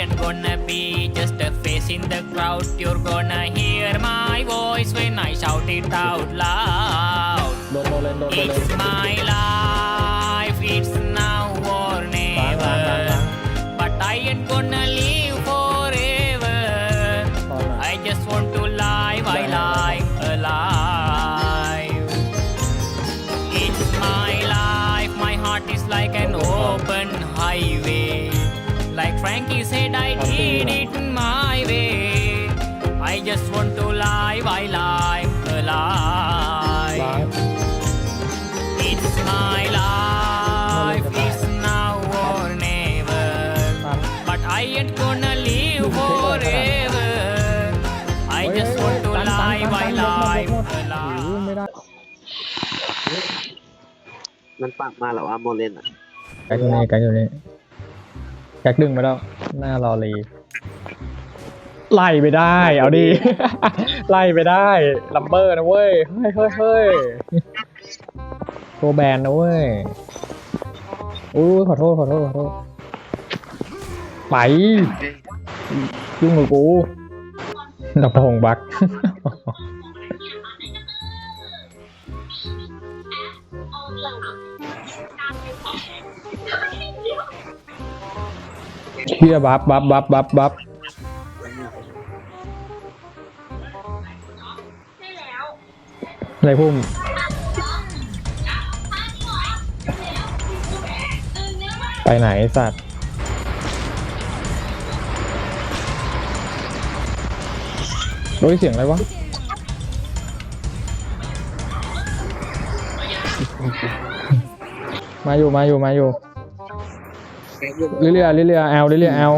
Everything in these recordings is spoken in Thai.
ain't gonna be just a face in the crowd. You're gonna hear my voice when I shout it out loud. โดนโดนเลนโดนโดนเลน It's my life, it's I just want to live, I live alive. ล้าง It's my life, it's now or never. ตัด But I ain't gonna live forever. I just want to live, I live โอ้ alive. ไม่ได้มันปักมาเหรอว่าโมเลนอะแก๊กอยู่นี่แก๊กอยู่นี่แก๊กดึงไปแล้ว หน้ารอรี ไล่ไปได้ เอาดิไล่ไปได้ลัมเบอร์นะเว้ย เฮ้ยเฮ้ยเฮ้ยตัวแบนนะเว้ยอู้ขอโทษขอโทษขอโทษ ไป ยุ่งกับกูดับพงบักเฮียบัฟบัฟบัฟบัฟบัฟ อะไรพุ่มไปไหนสัตว์โดยเสียงอะไรวะ มาอยู่ มาอยู่ มาอยู่ เรื่อยๆเรื่อยๆแอลเรื่อยๆแอล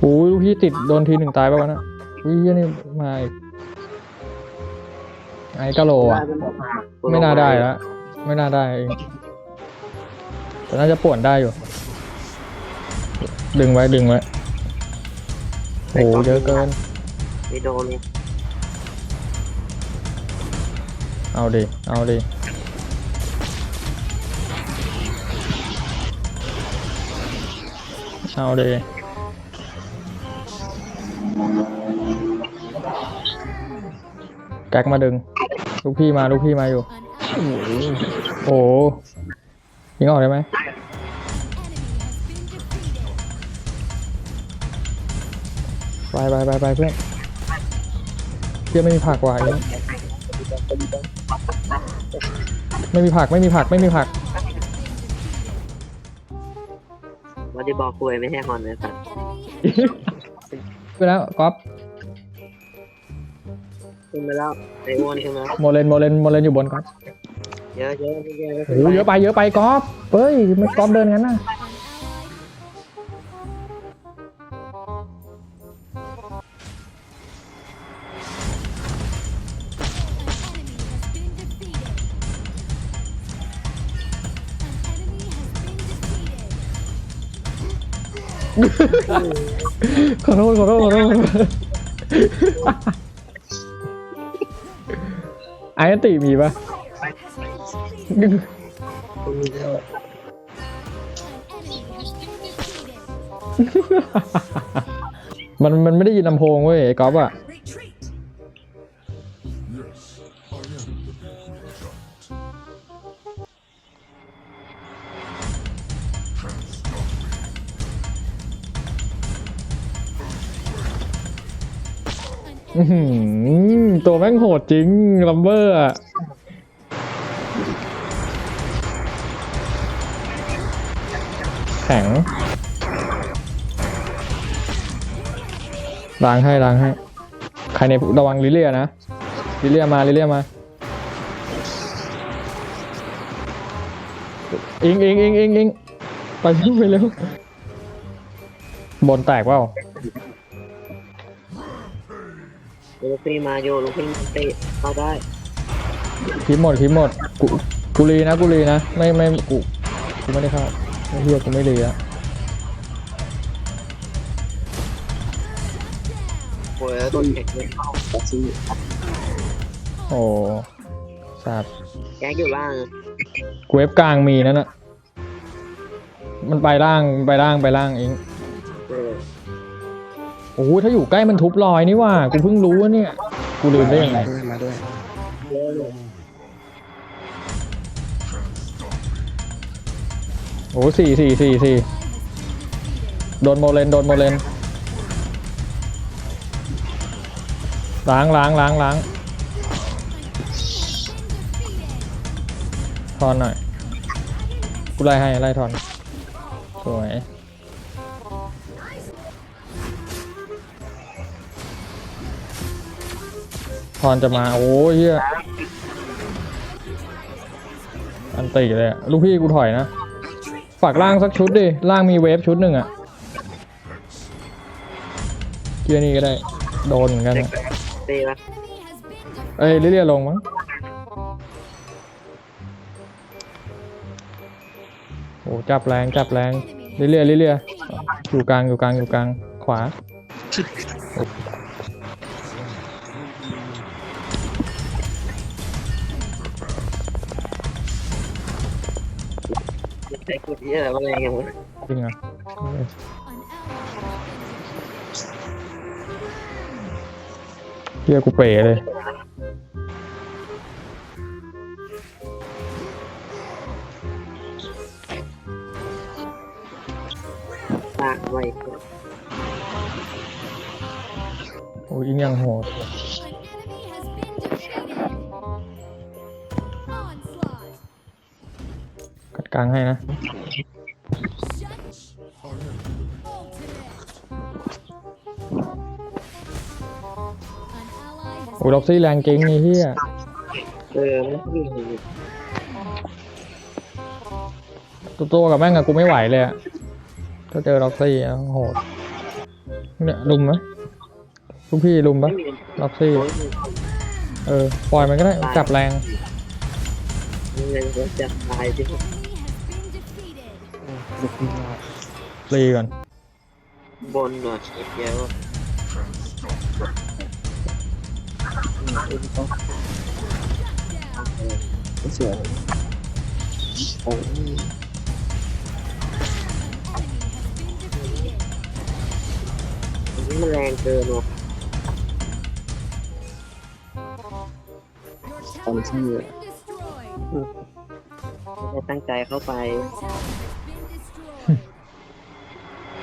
โอ้ยลูกพี่ติดโดนทีหนึ่งตายไปวะนะอุ้ยเหี้ยนี่มาอีก ไอ้กะโหลอะ ไม่น่าได้แล้วไม่น่าได้เองแต่น่าจะป่วนได้อยู่ ดึงไว้ดึงไว้โอ้เยอะเกินไม่โดนเลยเอาดิ เอาดิ เอาดิ แก๊กมาดึง ลูกพี่มาลูกพี่มาอยู่ โอ้โหยิงออกได้ไหมไปไปไปไปเพื่อนเพื่อนไม่มีผักว่ะไอ้เนี่ยไม่มีผักไม่มีผักไม่มีผักวอลเลย์บอลคุยไม่ให้ฮอนเลยสัตว์ไปแล้วก๊อฟ ขึ้นไปแล้วไอโอนขึ้นมาแล้วโมเลนโมเลนโมเลนอยู่บนก๊อฟเยอะเยอะเยอะโอ้โหเยอะไปเยอะไปก๊อฟเฮ้ยไม่ก๊อฟเดินงั้นน่ะขอโทษขอโทษขอโทษข อโทษไอ้อันติมีปะมันมันไม่ได้ยินลำโพงเว้ยไอ้ก๊อฟอะ ตัวแม่งโหดจริงลัมเบอร์อะแข็งล้างให้ล้างให้ ใครในระวังลิเลียนะ ลิเลียมาลิเลียมาอิงอิงอิงอิงอิงไปเร็วไปเร็วบนแตกเปล่า ลูกพี่มาโยลูกพี่เตะเข้าได้คลิปหมดคลิปหมดกูกูรีนะกูรีนะไม่ไม่กูกูไม่ได้เข้าไอ้เฮียกูไม่รีแล้วโอ้ยแล้วโดนแข่งไม่เข้าแต่ซีโอ้สัตว์แก๊กอยู่ล่างกูเอฟกลางมีนั่นน่ะมันไปล่างไปล่างไปล่างเองเออ โอ้โหถ้าอยู่ใกล้มันทุบลอยนี่ว่า กูเพิ่งรู้ว่าเนี่ย กูลืมได้ยังไงด้วยมาด้วยเยอะเลยโอ้สี่สี่สี่สี่โดนโมเลน โดนโมเลน ล้างล้างล้างล้างทอนหน่อย กูไล่ให้ไล่ทอน สวย ทอนจะมา โอ้ยเฮียอันตีเลยอะลูกพี่กูถอยนะ ฝากล่างสักชุดดิ ล่างมีเวฟชุดหนึ่งอะเกียร์นี่ก็ได้ โดนเหมือนกันอะตีปะเอ้ยเรียๆลงมั้งโอ้จับแรงจับแรงเรื่อยๆเรื่อยๆอยู่กลางอยู่กลางอยู่กลางขวา เยอะอะไรอย่างเงี้ยจริงเหรอเฮียกูเป๋เลย ตากไว้โอ้ยยิงยังโหดกัดกลางให้นะ ยล็อกซี่แรงเก่งนี่เฮียเออมันวิ่งตัวตัวกับแม่งอะกูไม่ไหวเลยอะถ้าเจอล็อกซี่อะโหดเนี่ยลุมไหมลูกพี่ลุมปะไม่มีล็อกซี่โอ้ยเออปล่อยมันก็ได้จับแรงมันเลยจะตายที่ลูกพี่รอดรีก่อนบนหน่อยเดียว ไม่สวยโอ้ยนี่มันแรงเกินว่ะตอนที่ไม่ตั้งใจเข้าไป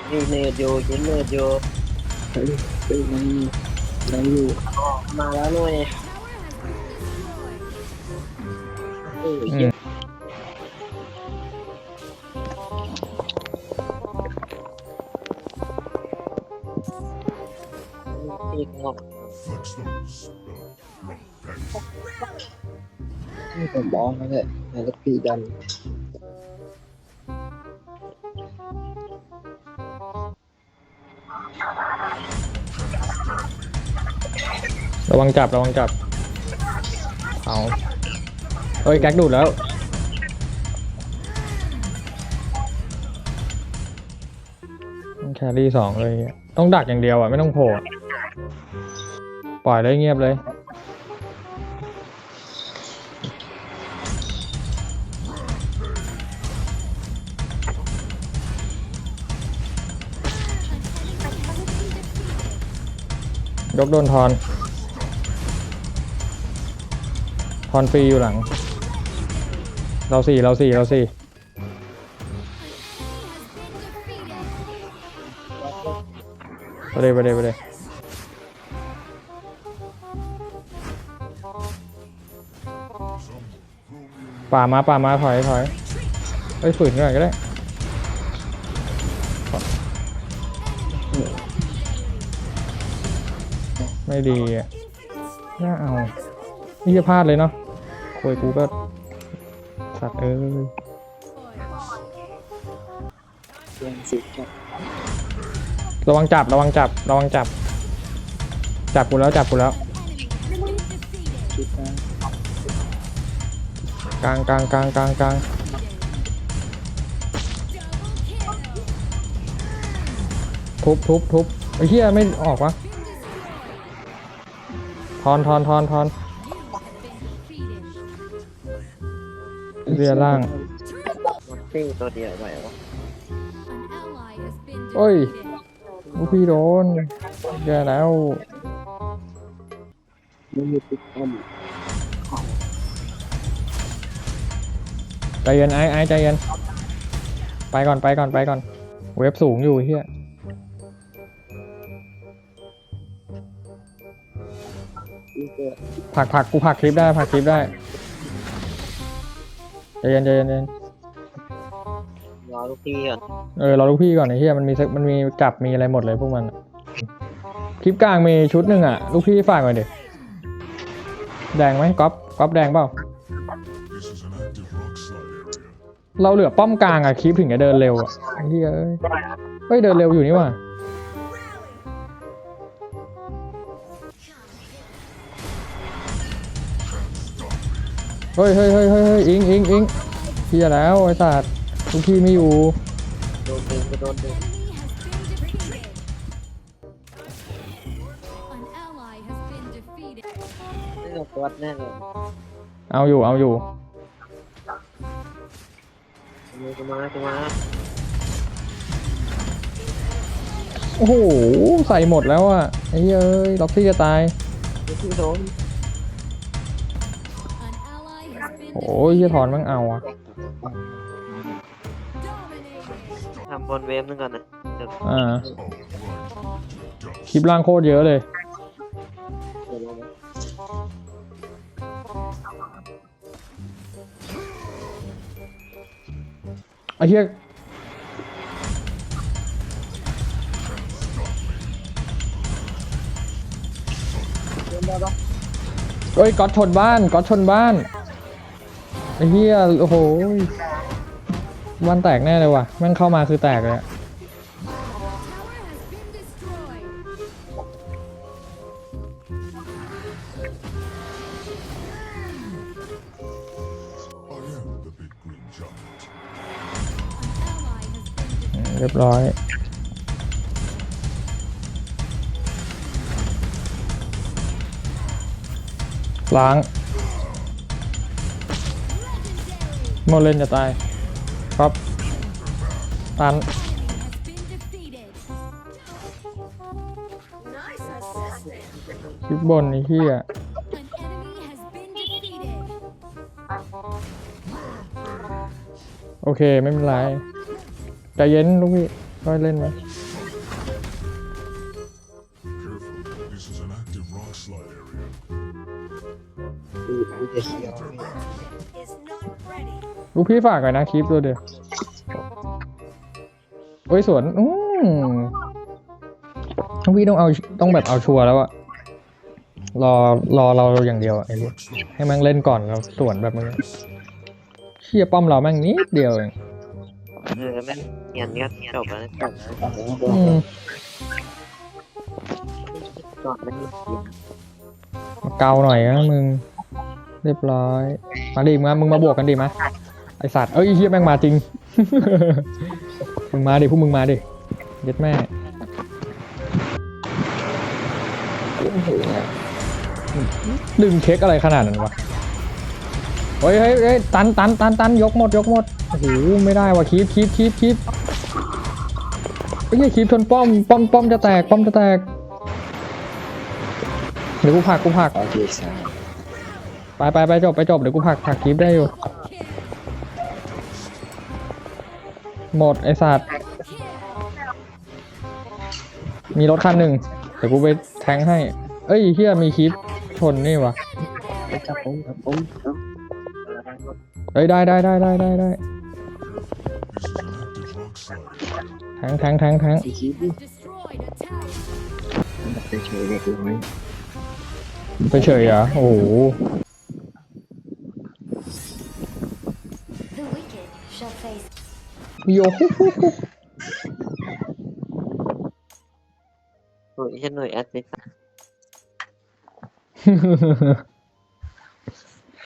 นี่เนิร์ดโยยิงเนิร์ดโยเฮ้ยเฮ้ ยมันได้อยู่มาแล้วหน่อยเอออืมตีกอนี่ผมบอกนั่นแหละในลูกพี่ดัน ระวังจับระวังจับ เอาเฮ้ยแก๊กดูดแล้ว ต้องแครี่สองเลยอะต้องดักอย่างเดียวอะ ไม่ต้องโผล่ปล่อยเลยเงียบเลย ยกโดนทอน อนฟรีอยู่หลัง เราสี่เราสี่เราสี่ไปเลยไปเลยไปเลยป่ามาป่ามาถอยถอยเอ้ยฝืนหน่อยก็ได้ไม่ดีอะน่าเอานี่จะพลาดเลยเนาะ คุยกูก็ สัตว์เอ้ยเรียนสิครับระวังจับระวังจับระวังจับ จับกูแล้วจับกูแล้วคิดนะกลางกลางกลางกลางกลางทุบทุบทุบไอ้เหี้ยไม่ออกวะทอนทอนทอนทอน เรียล่างมันติ้งตัวเดียวไหววะโอ้ยลูกพี่โดนแย่แล้ว ไม่มีติ๊กต้อมใจเย็นไอ้ไอ้ใจเย็น ไปก่อนไปก่อนไปก่อน เว็บสูงอยู่เฮียนี่เกิดผลักผลักกูผลักคลิปได้ผลักคลิปได้ ใจเย็นใจเย็นใจเย็นรอลูกพี่ก่อนเออรอลูกพี่ก่อนไอ้เฮียมันมีสักมันมีจับมีอะไรหมดเลยพวกมันอะคลิปกลางมีชุดหนึ่งอะ ลูกพี่ฝากหน่อยดิแดงไหมก๊อฟก๊อฟแดงเปล่า This is an active rock slide area. เราเหลือป้อมกลางอะคลิปถึงจะเดินเร็วอะไอ้เฮียเอ้ยเฮ้ยเดินเร็วอยู่นี่ว่ะ เฮ้ยเฮ้ยเฮ้ยเฮ้ยเฮ้ยอิงอิงอิงเฮียแล้วไอ้สัตว์ลูกพี่ไม่อยู่ โดนดึงก็โดนดึง An ally has been defeated. นี่เราตัวแน่เลยเอาอยู่เอาอยู่มือกูมากูมาโอ้โห ใส่หมดแล้วอะไอ้เหี้ยเอ้ยล็อกซี่จะตายลูกพี่โดน โอ้ยเหี้ยถอนมั่งเอาอะ dominated. ทำบนเวฟนึงก่อนนะเดี๋ยวอ่าคลิปล่างโคตรเยอะเลยเกิดแล้วนะไอ้เหี้ยเอ้ยก๊อตชนบ้านก๊อตชนบ้าน ไอ้เหี้ยโอ้โหวันแตกแน่เลยว่ะแม่งเข้ามาคือแตกเลยเรียบร้อยล้าง โมเลนจะตายครับตันคลิปบนไอ้เหี้ยโอเค ไม่เป็นไรใจเย็นลูกพี่ค่อยเล่นไหม this is an active rock slide area. มีมีแต่เขียวนี่ลูกพี่ฝากหน่อยนะคลิปตัวเดียวโอ้ยสวน อืมลูกพี่ต้องเอาต้องแบบเอาชัวร์แล้วอะรอรอเราอย่างเดียวอะไอ้เหี้ย Next one. ให้แม่งเล่นก่อนแล้วสวนแบบมึงเชี่ยป้อมเราแม่งนิดเดียวเองเออแม่งเงียนเงียบจบแล้วจบแล้ว อืม จอดมันนี่มาเกาหน่อยนะมึง เรียบร้อย มาดิมามึงมาบวกกันดิมาไอสัตว์เอ้ยเฮียแม่งมาจริง มึงมาดิพวกมึงมาดิเย็ดแม่ดึงเช็คอะไรขนาดนั้นวะเฮ้ยเฮ้ยเฮ้ยตันตันตันตันยกหมดยกหมดโอ้โหไม่ได้ว่ะคีบคีบคีบคีบไอ้เหี้ยคีบชนป้อมป้อมป้อมจะแตกป้อมจะแตก เดี๋ยวกูผลักกูผลักโอเคสามไปไปไปจบไปจบเดี๋ยวกูผลักผลักคลิปได้อยู่ หมดไอสัตว์มีรถคันหนึ่งเดี๋ยวกูไปแทงให้ เอ้ยเฮียมีคลิปชนนี่วะไปจับผมจับผมเอาเอ้ยได้ได้ได้ได้ได้ได้ This is an active rock slide area. แทงแทงแทงแทงสีคิดดิ Destroyed a tower. ไปเฉยเด็กน้อย ไปเฉยเหรอโอ้โห The wicked shall face โยฮูฮูฮูหน่วยฉันหน่วยแอดมิน